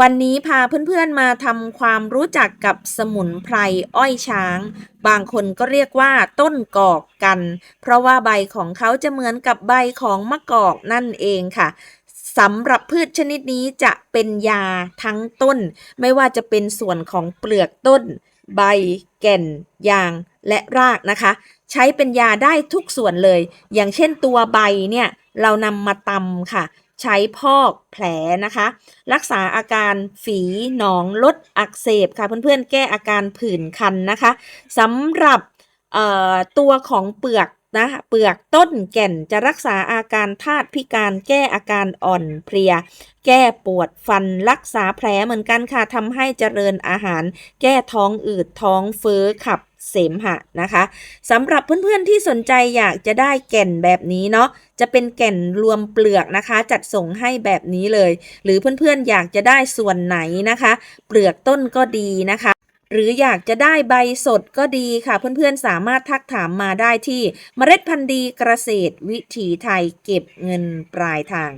วันนี้พาเพื่อนๆมาทำความรู้จักกับสมุนไพรอ้อยช้าง บางคนก็เรียกว่าต้นกอกกัน เพราะว่าใบของเขาจะเหมือนกับใบของมะกอกนั่นเองค่ะสำหรับพืชชนิดนี้จะเป็นยาทั้งต้น ไม่ว่าจะเป็นส่วนของเปลือกต้น ใบ แก่น ยาง และรากนะคะ ใช้เป็นยาได้ทุกส่วนเลย อย่างเช่นตัวใบเนี่ยเรานำมาตำค่ะ ใช้พอกแผลนะคะ รักษาอาการฝีหนองลดอักเสบค่ะ เพื่อนๆ แก้อาการผื่นคันนะคะสำหรับตัวของเปลือกนะเปลือกต้นแก่นจะรักษาอาการธาตุพิการแก้อาการอ่อนเพลีย แก้ปวดฟันรักษาแผลเหมือนกันค่ะทำให้เจริญอาหาร แก้ท้องอืดท้องเฟ้อขับ เสมหะนะคะสำหรับเพื่อนๆที่สนใจอยากจะได้แก่นแบบนี้เนาะจะเป็นแก่นรวมเปลือกนะคะ จัดส่งให้แบบนี้เลย หรือเพื่อนๆอยากจะได้ส่วนไหนนะคะ เปลือกต้นก็ดีนะคะหรืออยากจะได้ใบสดก็ดีค่ะ เพื่อนๆสามารถทักถามมาได้ที่เมล็ดพันธุ์ดีเกษตรวิถีไทยเก็บเงินปลายทาง